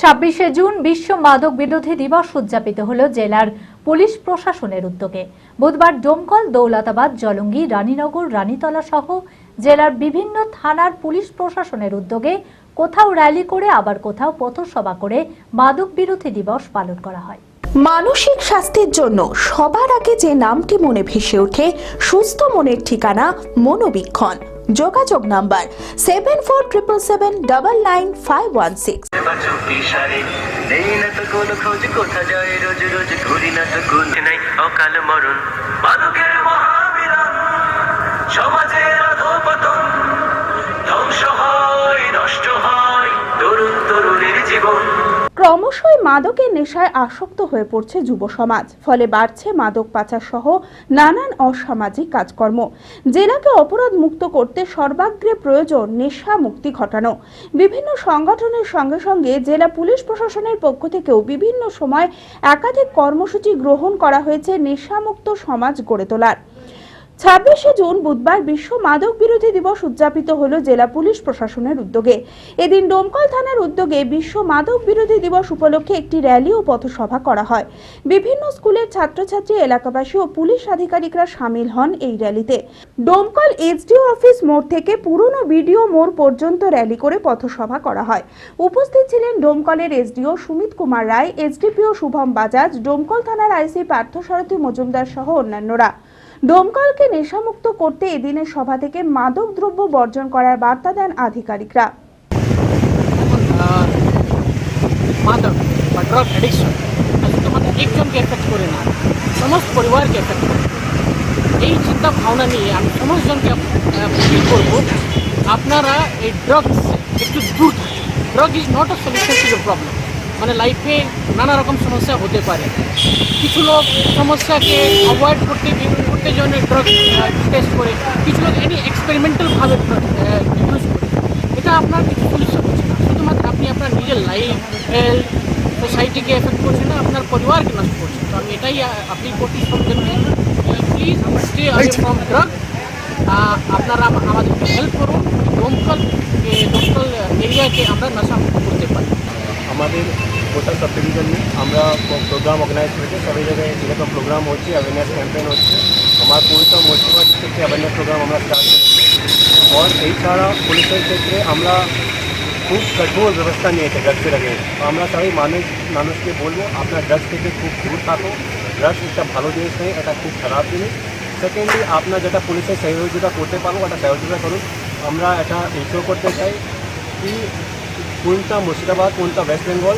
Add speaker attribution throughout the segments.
Speaker 1: ছাব্বিশে জুন বিশ্ব মাদক বিরোধী দিবস উদযাপিত হল জেলার পুলিশ প্রশাসনের উদ্যোগে। বুধবার ডোমকল দৌলতাবাদ, জলঙ্গি, রানীনগর, রানীতলা সহ জেলার বিভিন্ন থানার পুলিশ প্রশাসনের উদ্যোগে কোথাও র্যালি করে আবার কোথাও পথসভা করে মাদক বিরোধী দিবস পালন করা হয়।
Speaker 2: মানসিক স্বাস্থ্যের জন্য সবার আগে যে নামটি মনে ভেসে ওঠে, সুস্থ মনের ঠিকানা মনোবীক্ষণ। যোগাযোগ number seven four triple seven double nine five one six
Speaker 3: ধ্বংস হয় নষ্ট হয় জীবন
Speaker 2: ক্রমশই মাদকের নেশায় আসক্ত হয়ে পড়ছে যুব সমাজ। ফলে বাড়ছে মাদক পাচার সহ নানান অসামাজিক কাজকর্ম। জেলাকে অপরাধ মুক্ত করতে সর্বাগ্রে প্রয়োজন নেশা মুক্তি ঘটানো। বিভিন্ন সংগঠনের সঙ্গে সঙ্গে জেলা পুলিশ প্রশাসনের পক্ষ থেকেও বিভিন্ন সময় একাধিক কর্মসূচি গ্রহণ করা হয়েছে নেশামুক্ত সমাজ গড়ে তোলার। ছাব্বিশে জুন বুধবার বিশ্ব মাদক বিরোধী দিবস উদযাপিত হল জেলা পুলিশ প্রশাসনের উদ্যোগে। এদিন ডোমকল থানার উদ্যোগে বিশ্ব মাদক বিরোধী দিবস উপলক্ষে একটি র্যালি ও পথসভা করা হয়। বিভিন্ন স্কুলের ছাত্রছাত্রী, এলাকাবাসী ও পুলিশ আধিকারিকরা সামিল হন এই র্যালিতে। ডোমকল এইচডিও অফিস মোড় থেকে পুরনো বিডিও মোড় পর্যন্ত র্যালি করে পথসভা করা হয়। উপস্থিত ছিলেন ডোমকলের এসডিও সুমিত কুমার রায় এসডিপিও শুভম বাজাজ, ডোমকল থানার আইসি পার্থসারথী মজুমদার সহ অন্যান্যরা। ডোমকলকে নেশামুক্ত করতে এদিনের সভা থেকে মাদক দ্রব্য বর্জন করার বার্তা দেন আধিকারিকরা।
Speaker 4: মাদক বা ড্রাগ করে না, সমস্ত পরিবারকে করে। এই চিন্তা ভাবনা নিয়ে আমি সমস্ত জনকে ফিল করব, আপনারা এই ড্রাগস একটু দূর drug is not a solution to the problem মানে লাইফে নানা রকম সমস্যা হতে পারে। কিছু লোক সমস্যাকে অ্যাভয়েড করতে করতে জন্য ড্রাগ টেস্ট করে কিছু লোক এনি এক্সপেরিমেন্টালভাবে ইউজ করে। এটা আপনার কিছু সলিউশন হচ্ছে না। শুধুমাত্র আপনি আপনার নিজের লাইফ হেলথ সোসাইটিকে এফেক্ট করছেন না আপনার পরিবারকে নষ্ট করছেন। তো আমি এটাই আপনি করছি সব জনকে please stay away from drug আপনারা আমাদেরকে হেল্প করুন। দমকল দমকল এরিয়াকে আমরা নশা করতে পারি।
Speaker 5: আমাদের গোটা সাব আমরা প্রোগ্রাম অর্গানাইজ করেছি। সবই জায়গায় যেরকম প্রোগ্রাম হচ্ছে অ্যাওয়ারনেস ক্যাম্পেন হচ্ছে। আমার পুলিশ মুর্শিদাবাদ থেকে অ্যাওয়ারনেস প্রোগ্রাম আমরা স্টার্ট করেছি। और এছাড়া পুলিশের ক্ষেত্রে আমরা খুব কঠোর ব্যবস্থা নিয়েছে ড্রাগসের আগে। আমরা সবাই মানুষ, মানুষকে বলব, আপনার ড্রাগস থেকে খুব দূর থাকো ড্রাগস একটা ভালো জিনিস নেই এটা খুব খারাপ জিনিস। সেকেন্ডলি আপনার যেটা পুলিশের সহযোগিতা করতে পারব এটা সহযোগিতা করুন। আমরা এটা ইস্যু করতে চাই কি কোনটা মুর্শিদাবাদ কোনটা ওয়েস্ট বেঙ্গল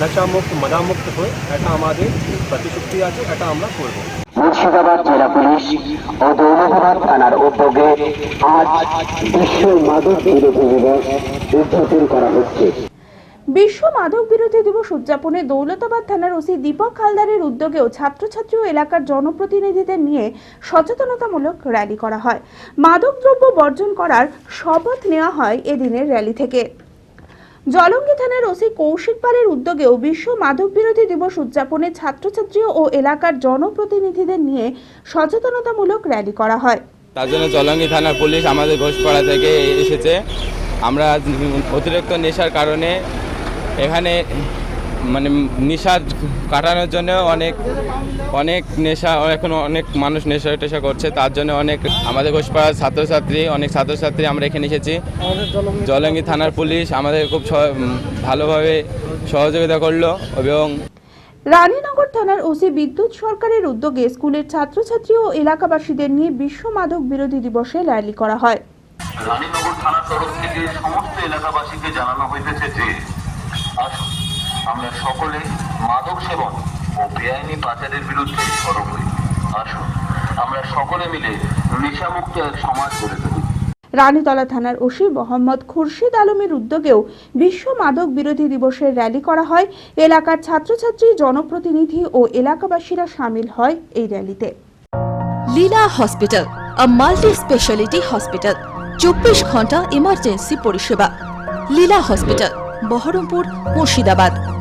Speaker 5: নশামুক্ত মদামুক্ত হয়ে এটা আমাদের প্রতিশ্রুতি আছে এটা আমরা করব।
Speaker 6: মুর্শিদাবাদ জেলা পুলিশ ও দৌলতাবাদ থানার উদ্যোগে আজ বিশ্ব মাদক বিরোধী দিবস উদযাপন করা হচ্ছে।
Speaker 2: বিশ্ব মাদক বিরোধী দিবস উদযাপনে দৌলতাবাদ থানার ওসি দীপক হালদারের উদ্যোগেও ছাত্রছাত্রী ও এলাকার জনপ্রতিনিধিদের নিয়ে সচেতনতামূলক র্যালি করা হয়। মাদকদ্রব্য বর্জন করার শপথ নেওয়া হয় এদিনের র্যালি থেকে। জলঙ্গি থানার ওসি কৌশিক পালের উদ্যোগেও বিশ্ব মাদক বিরোধী দিবস উদযাপনে ছাত্রছাত্রী ও এলাকার জনপ্রতিনিধিদের নিয়ে সচেতনতামূলক র্যালি করা হয়।
Speaker 7: তার জন্য জলঙ্গি থানার পুলিশ আমাদের ঘোষপাড়া থেকে এসেছে। আমরা অতিরিক্ত নেশার কারণে এখানে মানে নেশা কাটানোর জন্য অনেক অনেক নেশা এখন অনেক মানুষ নেশা টেশা করছে। তার জন্য অনেক আমাদের ঘোষপাড়ার ছাত্রছাত্রী অনেক ছাত্রছাত্রী আমরা এখানে এসেছি। জলঙ্গি থানার পুলিশ আমাদের খুব স- ভালোভাবে সহযোগিতা করল এবং
Speaker 2: রানীনগর থানার ওসি বিদ্যুৎ সরকারের উদ্যোগে স্কুলের ছাত্রছাত্রী ও এলাকাবাসীদের নিয়ে বিশ্ব মাদক বিরোধী দিবসে র্যালি করা হয়।
Speaker 8: রানীনগর থানার তরফ থেকে সমস্ত এলাকাবাসীকে জানানো হইতেছে যে আমরা সকলে মাদক সেবন ও বেআইনি পাচারের বিরুদ্ধে সরব হই। আসুন আমরা সকলে মিলে নেশামুক্ত এক সমাজ গড়ে তুলি।
Speaker 2: রানীতলা থানার ওসি মোহাম্মদ খুরশিদ আলমের উদ্যোগেও বিশ্ব মাদক বিরোধী দিবসের র্যালি করা হয়। এলাকার ছাত্রছাত্রী জনপ্রতিনিধি ও এলাকাবাসীরা সামিল হয় এই র্যালিতে।
Speaker 9: Leela hospital a multi speciality hospital চব্বিশ ঘণ্টা ইমার্জেন্সি পরিষেবা। লীলা হসপিটাল বহরমপুর মুর্শিদাবাদ।